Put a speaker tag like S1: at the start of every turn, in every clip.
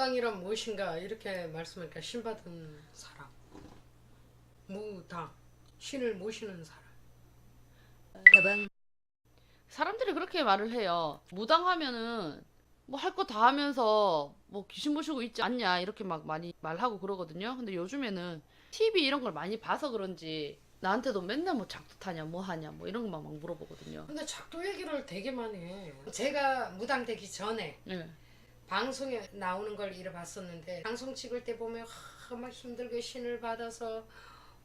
S1: 무당이란 무엇인가 이렇게 말씀하니까 신받은 사람 무당 신을 모시는 사람
S2: 사람들이 그렇게 말을 해요. 무당하면은 뭐 할 거 다 하면서 뭐 귀신 모시고 있지 않냐 이렇게 막 많이 말하고 그러거든요. 근데 요즘에는 TV 이런 걸 많이 봐서 그런지 나한테도 맨날 뭐 작두 타냐 뭐 하냐 뭐 이런 것만 막 물어보거든요.
S1: 근데 작도 얘기를 되게 많이 해 제가 무당 되기 전에
S2: 네.
S1: 방송에 나오는 걸 잃어봤었는데 방송 찍을 때 보면 하, 막 힘들게 신을 받아서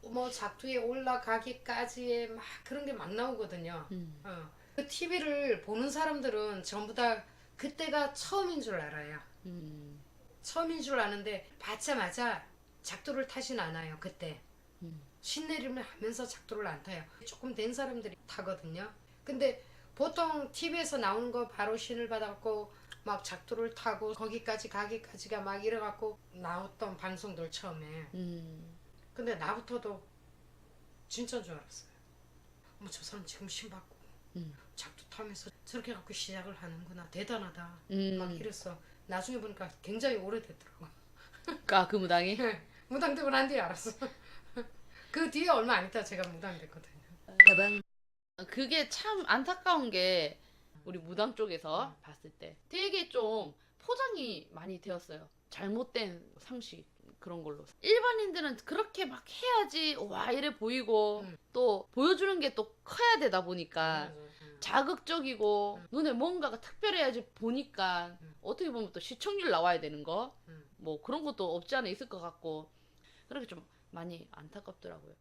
S1: 뭐 작두에 올라가기까지의 막 그런 게 막 나오거든요.
S2: 음.
S1: 어. 그 TV를 보는 사람들은 전부 다 그때가 처음인 줄 알아요.
S2: 음.
S1: 처음인 줄 아는데 받자마자 작두를 타진 않아요. 그때
S2: 음.
S1: 신내림을 하면서 작두를 안 타요. 조금 된 사람들이 타거든요. 근데 보통 TV에서 나오는 거 바로 신을 받았고 막 작두를 타고 거기까지 가기까지가 막 이래갖고 나왔던 방송들 처음에.
S2: 음.
S1: 근데 나부터도 진짜인 줄 알았어요. 어머 저 사람 지금 신 받고
S2: 음.
S1: 작두 타면서 저렇게 갖고 시작을 하는구나 대단하다.
S2: 음.
S1: 막 이랬어. 나중에 보니까 굉장히 오래됐더라고.
S2: 아, 그 무당이?
S1: 무당 되고 난 뒤에 알았어. 그 뒤에 얼마 안 있다 제가 무당 됐거든요.
S3: 다방
S2: 그게 참 안타까운 게 우리 무당 쪽에서 봤을 때 되게 좀 포장이 많이 되었어요. 잘못된 상식 그런 걸로. 일반인들은 그렇게 막 해야지 와 이래 보이고
S1: 음.
S2: 또 보여주는 게 또 커야 되다 보니까
S1: 음.
S2: 자극적이고 눈에 뭔가가 특별해야지 보니까
S1: 음.
S2: 어떻게 보면 또 시청률 나와야 되는 거뭐
S1: 음.
S2: 그런 것도 없지 않아 있을 것 같고 그렇게 좀 많이 안타깝더라고요.